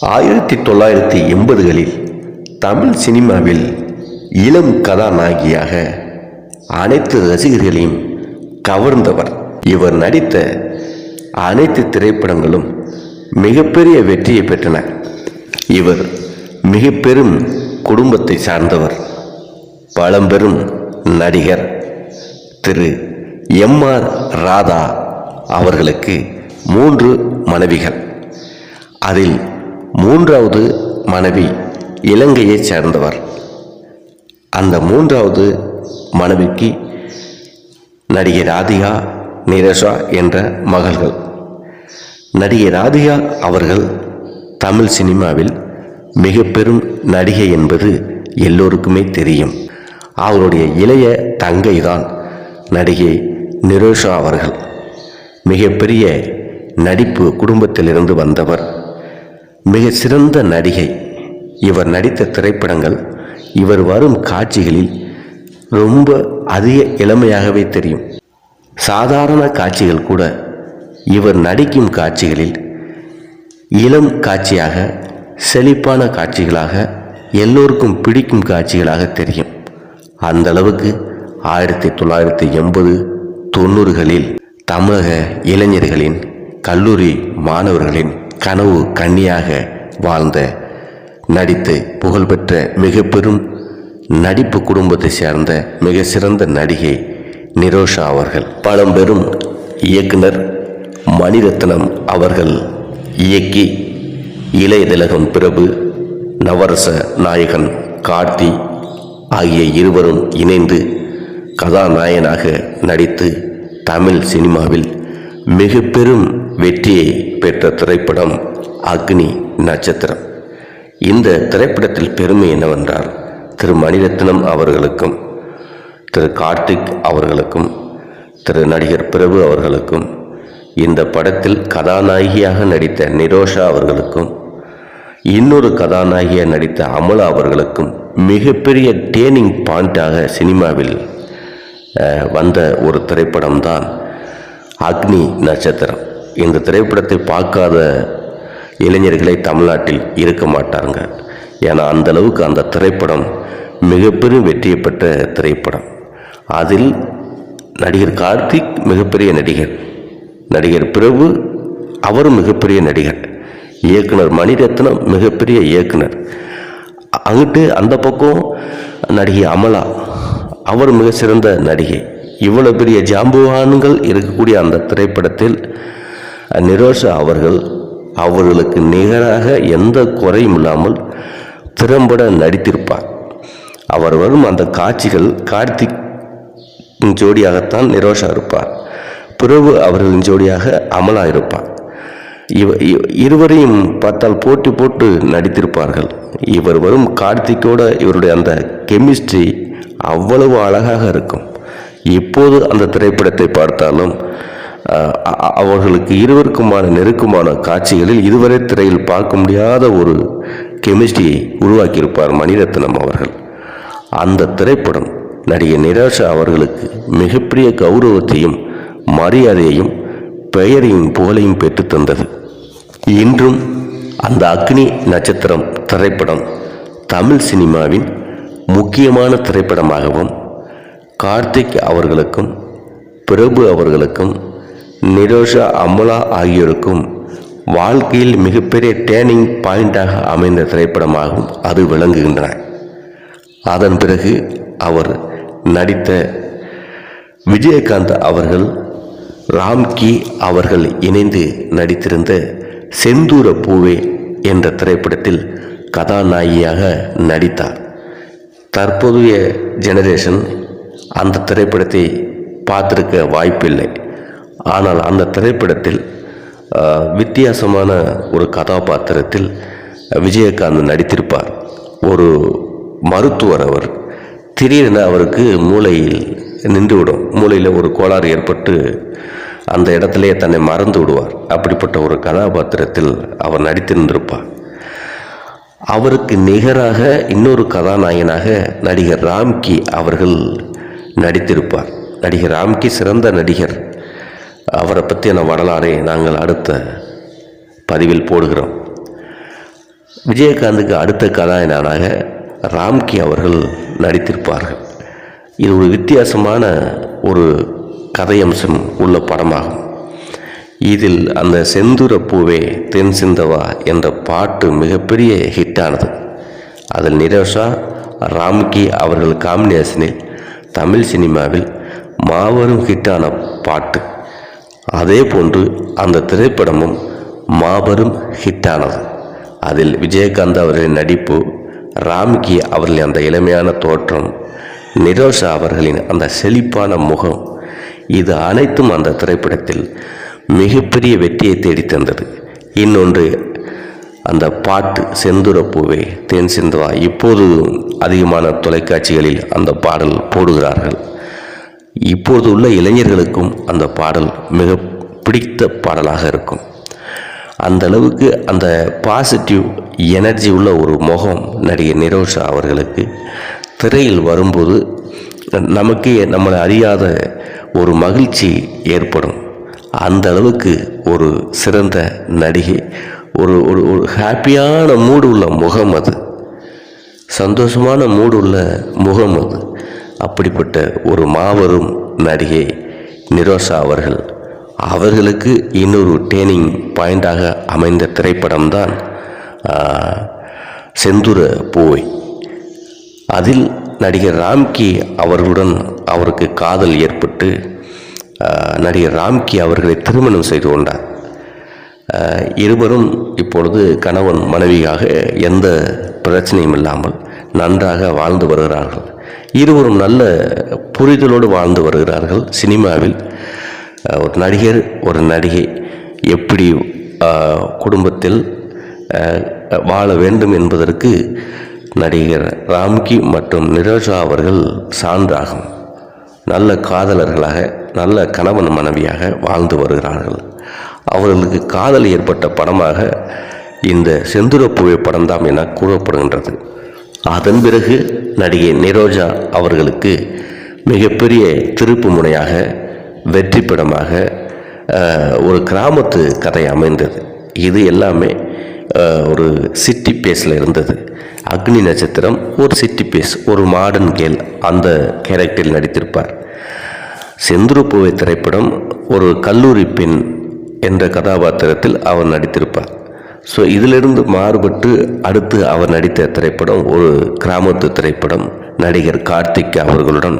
ஆயிரத்தி தொள்ளாயிரத்தி எண்பதுகளில் தமிழ் சினிமாவில் இளம் கதாநாயகியாக அனைத்து ரசிகர்களையும் கவர்ந்தவர். இவர் நடித்த அனைத்து திரைப்படங்களும் மிகப்பெரிய வெற்றியை பெற்றன. இவர் மிக பெரும் குடும்பத்தை சார்ந்தவர். பழம்பெரும் நடிகர் திரு எம் ஆர் ராதா அவர்களுக்கு மூன்று மனைவிகள். அதில் மூன்றாவது மனைவி இலங்கையைச் சேர்ந்தவர். அந்த மூன்றாவது மனைவிக்கு நடிகை ராதிகா நிரஷா என்ற மகள்கள். நடிகை ராதிகா அவர்கள் தமிழ் சினிமாவில் மிக பெரும் நடிகை என்பது எல்லோருக்குமே தெரியும். அவருடைய இளைய தங்கை தான் நடிகை நிரோஷா அவர்கள். மிகப்பெரிய நடிப்பு குடும்பத்திலிருந்து வந்தவர். மிக சிறந்த நடிகை. இவர் நடித்த திரைப்படங்கள் இவர் வரும் காட்சிகளில் ரொம்ப அதிக இளமையாகவே தெரியும். சாதாரண காட்சிகள் கூட இவர் நடிக்கும் காட்சிகளில் இளம் காட்சியாக செழிப்பான காட்சிகளாக எல்லோருக்கும் பிடிக்கும் காட்சிகளாக தெரியும். அந்த அளவுக்கு ஆயிரத்தி தொள்ளாயிரத்தி எண்பது தொண்ணூறுகளில் தமிழக இளைஞர்களின் கல்லூரி மாணவர்களின் கனவு கன்னியாக வாழ்ந்த நடித்து புகழ்பெற்ற மிக பெரும் நடிப்பு குடும்பத்தை சேர்ந்த மிக சிறந்த நடிகை நிரோஷா அவர்கள். பழம்பெரும் இயக்குனர் மணிரத்னம் அவர்கள் இயக்கி இளைய திலகம் பிரபு நவரச நாயகன் கார்த்தி ஆகிய இருவரும் இணைந்து கதாநாயகனாக நடித்து தமிழ் சினிமாவில் மிக பெரும் வெற்றியை பெற்ற திரைப்படம் அக்னி நட்சத்திரம். இந்த திரைப்படத்தில் பெருமை என்னவென்றால் திரு மணிரத்னம் அவர்களுக்கும் திரு கார்த்திக் அவர்களுக்கும் திரு நடிகர் பிரபு அவர்களுக்கும் இந்த படத்தில் கதாநாயகியாக நடித்த நிரோஷா அவர்களுக்கும் இன்னொரு கதாநாயகியாக நடித்த அமலா அவர்களுக்கும் மிகப்பெரிய டேர்னிங் பாயிண்டாக சினிமாவில் வந்த ஒரு திரைப்படம் தான் அக்னி நட்சத்திரம். இந்த திரைப்படத்தை பார்க்காத இளைஞர்களை தமிழ்நாட்டில் இருக்க மாட்டாங்க ஏன்னா அந்த அளவுக்கு அந்த திரைப்படம் மிகப்பெரும் வெற்றியை பெற்ற திரைப்படம். அதில் நடிகர் கார்த்திக் மிகப்பெரிய நடிகர். நடிகர் பிரபு அவரும் மிகப்பெரிய நடிகர். இயக்குனர் மணிரத்னம் மிகப்பெரிய இயக்குனர். அங்கிட்டு அந்த பக்கம் நடிகை அமலா அவர் மிக சிறந்த நடிகை. இவ்வளோ பெரிய ஜாம்புவான்கள் இருக்கக்கூடிய அந்த திரைப்படத்தில் நிரோஷா அவர்கள் அவர்களுக்கு நிகராக எந்த குறையும் இல்லாமல் திறம்பட நடித்திருப்பார். அவர் வரும் அந்த காட்சிகள் கார்த்திக் ஜோடியாகத்தான் நிரோஷா இருப்பார். பிரபு அவர்களின் ஜோடியாக அமலா இருப்பார். இவ இருவரையும் பார்த்தால் போட்டி போட்டு நடித்திருப்பார்கள். இவர் வரும் கார்த்திக்கோட இவருடைய அந்த கெமிஸ்ட்ரி அவ்வளவு அழகாக இருக்கும். இப்போது அந்த திரைப்படத்தை பார்த்தாலும் அவர்களுக்கு இருவருக்குமான நெருக்கமான காட்சிகளில் இதுவரை திரையில் பார்க்க முடியாத ஒரு கெமிஸ்ட்ரியை உருவாக்கியிருப்பார் மணிரத்னம் அவர்கள். அந்த திரைப்படம் நடிகை நிராஷா அவர்களுக்கு மிகப்பெரிய கௌரவத்தையும் மரியாதையையும் பெயரையும் புகழையும் பெற்றுத்தந்தது இன்றும் அந்த அக்னி நட்சத்திரம் திரைப்படம் தமிழ் சினிமாவின் முக்கியமான திரைப்படமாகவும் கார்த்திக் அவர்களுக்கும் பிரபு அவர்களுக்கும் நிரோஷா அமலா ஆகியோருக்கும் வாழ்க்கையில் மிகப்பெரிய டேர்னிங் பாயிண்டாக அமைந்த திரைப்படமாகும் அது விளங்குகின்றன. அதன் பிறகு அவர் நடித்த விஜயகாந்த் அவர்கள் ராம்கி அவர்கள் இணைந்து நடித்திருந்த செந்தூர பூவே என்ற திரைப்படத்தில் கதாநாயகியாக நடித்தார். தற்போதைய ஜெனரேஷன் அந்த திரைப்படத்தை பார்த்திருக்க வாய்ப்பில்லை. ஆனால் அந்த திரைப்படத்தில் வித்தியாசமான ஒரு கதாபாத்திரத்தில் விஜயகாந்த் நடித்திருப்பார். ஒரு மருத்துவர் அவர். திடீரென அவருக்கு மூளையில் நின்றுவிடும். மூளையில் ஒரு கோளாறு ஏற்பட்டு அந்த இடத்திலே தன்னை மறந்து விடுவார். அப்படிப்பட்ட ஒரு கதாபாத்திரத்தில் அவர் நடித்திருந்திருப்பார். அவருக்கு நிகராக இன்னொரு கதாநாயகனாக நடிகர் ராம்கி அவர்கள் நடித்திருப்பார். நடிகர் ராம்கி சிறந்த நடிகர். அவரை பற்றியான வரலாறை நாங்கள் அடுத்த பதிவில் போடுகிறோம். விஜயகாந்துக்கு அடுத்த கதாநாயகனாக ராம்கி அவர்கள் நடித்திருப்பார்கள். இது ஒரு வித்தியாசமான ஒரு கதையம்சம் உள்ள படமாகும். இதில் அந்த செந்துர பூவே தென் சிந்தவா என்ற பாட்டு மிகப்பெரிய ஹிட்டானது. அதில் நிரோஷா ராம்கி அவர்கள் காம்பினேஷனில் தமிழ் சினிமாவில் மாபெரும் ஹிட்டான பாட்டு. அதே போன்று அந்த திரைப்படமும் மாபெரும் ஹிட்டானது. அதில் விஜயகாந்த் அவர்களின் நடிப்பு ராம்கி அவர்களின் அந்த இளமையான தோற்றம் நிரோஷா அவர்களின் அந்த செழிப்பான முகம் இது அனைத்தும் அந்த திரைப்படத்தில் மிகப்பெரிய வெற்றியை தேடித் தந்தது. இன்னொன்று அந்த பாட்டு செந்துர பூவே தேன் சிந்துவா இப்போது அதிகமான தொலைக்காட்சிகளில் அந்த பாடல் போடுகிறார்கள். இப்போது உள்ள இளைஞர்களுக்கும் அந்த பாடல் மிக பிடித்த பாடலாக இருக்கும். அந்த அளவுக்கு அந்த பாசிட்டிவ் எனர்ஜி உள்ள ஒரு முகம் நடிகை நிரோஷா அவர்களுக்கு திரையில் வரும்போது நமக்கே நம்மளை அறியாத ஒரு மகிழ்ச்சி ஏற்படும். அந்த அளவுக்கு ஒரு சிறந்த நடிகை ஒரு ஒரு ஒரு ஹாப்பியான மூடு உள்ள முகம் அது. சந்தோஷமான மூடு உள்ள முகம் அது. அப்படிப்பட்ட ஒரு மாபெரும் நடிகை நிரோஷா அவர்கள். அவர்களுக்கு இன்னொரு டேர்னிங் பாயிண்டாக அமைந்த திரைப்படம்தான் செந்துர பூவை அதில் நடிகர் ராம்கி அவர்களுடன் அவருக்கு காதல் ஏற்பட்டு நடிகர் ராம்கி அவர்களை திருமணம் செய்து கொண்டார். இருவரும் இப்பொழுது கணவன் மனைவியாக எந்த பிரச்சனையும் இல்லாமல் நன்றாக வாழ்ந்து வருகிறார்கள். இருவரும் நல்ல புரிதலோடு வாழ்ந்து வருகிறார்கள். சினிமாவில் ஒரு நடிகர் ஒரு நடிகை எப்படி குடும்பத்தில் வாழ வேண்டும் என்பதற்கு நடிகர் ராம்கி மற்றும் நிரோஷா அவர்கள் சான்றாகும். நல்ல காதலர்களாக நல்ல கணவன் மனைவியாக வாழ்ந்து வருகிறார்கள். அவர்களுக்கு காதல் ஏற்பட்ட படமாக இந்த செந்துர புழை படம்தான் என கூறப்படுகின்றது. அதன் பிறகு நடிகை நிரோஜா அவர்களுக்கு மிகப்பெரிய திருப்பு முனையாக வெற்றி படமாக ஒரு கிராமத்து கதை அமைந்தது. இது எல்லாமே ஒரு சிட்டி பேஸில் இருந்தது. அக்னி நட்சத்திரம் ஒரு சிட்டி பேஸ் ஒரு மாடர்ன் கேல் அந்த கேரக்டரில் நடித்திருப்பார். செந்துருப்புவை திரைப்படம் ஒரு கல்லூரி பெண் என்ற கதாபாத்திரத்தில் அவர் நடித்திருப்பார். ஸோ இதிலிருந்து மாறுபட்டு அடுத்து அவர் நடித்த திரைப்படம் ஒரு கிராமத்து திரைப்படம் நடிகர் கார்த்திக் அவர்களுடன்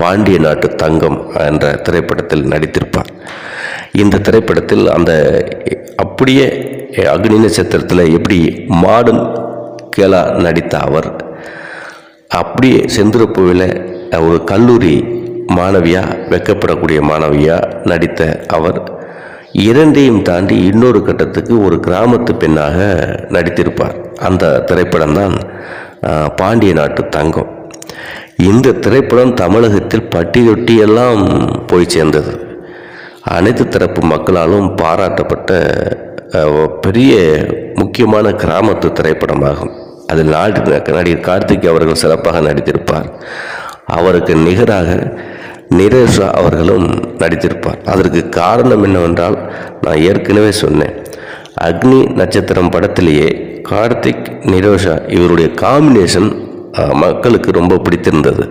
பாண்டிய நாட்டு தங்கம் என்ற திரைப்படத்தில் நடித்திருப்பார். இந்த திரைப்படத்தில் அந்த அப்படியே அக்னி நட்சத்திரத்தில் எப்படி மாடும் கேலா நடித்த அவர் அப்படியே செந்துரப்பூவில் ஒரு கல்லூரி மாணவியாக வெக்கப்படக்கூடிய மாணவியாக நடித்த அவர் இரண்டையும் தாண்டி இன்னொரு கட்டத்துக்கு ஒரு கிராமத்து பெண்ணாக நடித்திருப்பார். அந்த திரைப்படம் தான் பாண்டிய நாட்டு தங்கம். இந்த திரைப்படம் தமிழகத்தில் பட்டியொட்டி எல்லாம் போய் சேர்ந்தது. அனைத்து தரப்பு மக்களாலும் பாராட்டப்பட்ட பெரிய முக்கியமான கிராமத்து திரைப்படமாகும். அதில் நாடு நடிகர் கார்த்திக் அவர்கள் சிறப்பாக நடித்திருப்பார். அவருக்கு நிகராக நிரேஷா அவர்களும் நடித்திருப்பார். அதற்கு காரணம் என்னவென்றால் நான் ஏற்கனவே சொன்னேன். அக்னி நட்சத்திரம் படத்திலேயே கார்த்திக் நிரோஷா இவருடைய காம்பினேஷன் மக்களுக்கு ரொம்ப பிடித்திருந்தது.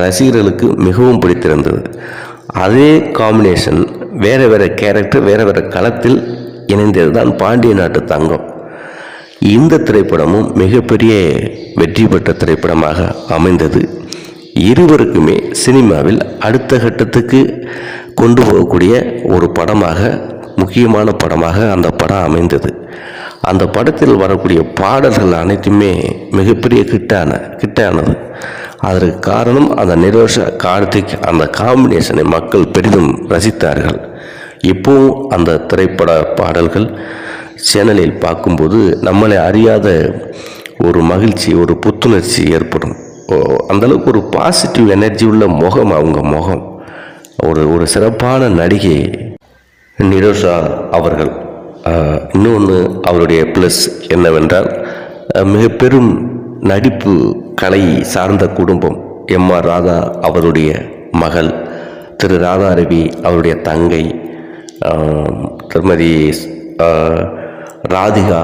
ரசிகர்களுக்கு மிகவும் பிடித்திருந்தது. அதே காம்பினேஷன் வேறு வேறு கேரக்டர் வேறு வேறு களத்தில் இணைந்தது தான் பாண்டிய நாட்டு தங்கம். இந்த திரைப்படமும் மிகப்பெரிய வெற்றி பெற்ற திரைப்படமாக அமைந்தது. இருவருக்குமே சினிமாவில் அடுத்த கட்டத்துக்கு கொண்டு போகக்கூடிய ஒரு படமாக முக்கியமான படமாக அந்த படம் அமைந்தது. அந்த படத்தில் வரக்கூடிய பாடல்கள் அனைத்துமே மிகப்பெரிய கிட்டான கிட்டானது. அதற்கு காரணம் அந்த நிரோஷ கார்த்திக் அந்த காம்பினேஷனை மக்கள் பெரிதும் ரசித்தார்கள். இப்போவும் அந்த திரைப்பட பாடல்கள் சேனலில் பார்க்கும்போது நம்மளை அறியாத ஒரு மகிழ்ச்சி ஒரு புத்துணர்ச்சி ஏற்படும். அந்தளவுக்கு ஒரு பாசிட்டிவ் எனர்ஜி உள்ள முகம் அவங்க முகம். ஒரு ஒரு சிறப்பான நடிகை நிரோஷா அவர்கள். இன்னொன்று அவருடைய ப்ளஸ் என்னவென்றால் மிக பெரும் நடிப்பு கலை சார்ந்த குடும்பம் எம் ஆர் ராதா அவருடைய மகள் திரு ராதாரவி அவருடைய தங்கை திருமதி ராதிகா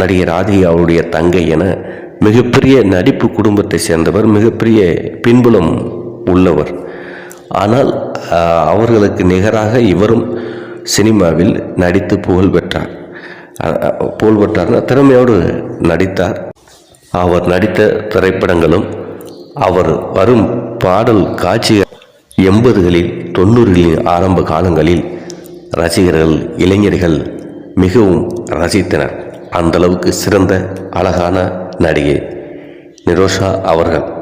நடிகை ராதிகா அவருடைய தங்கை என மிகப்பெரிய நடிப்பு குடும்பத்தை சேர்ந்தவர் மிகப்பெரிய பின்புலம் உள்ளவர். ஆனால் அவர்களுக்கு நிகராக இவரும் சினிமாவில் நடித்து புகழ் பெற்றார். புகழ் பெற்றார்னா திறமையோடு நடித்தார். அவர் நடித்த திரைப்படங்களும் அவர் வரும் பாடல் காட்சிகள் எண்பதுகளில் தொண்ணூறுகளின் ஆரம்ப காலங்களில் ரசிகர்கள் இளைஞர்கள் மிகவும் ரசித்தனர். அந்தளவுக்கு சிறந்த அழகான நடிகை நிரோஷா அவர்கள்.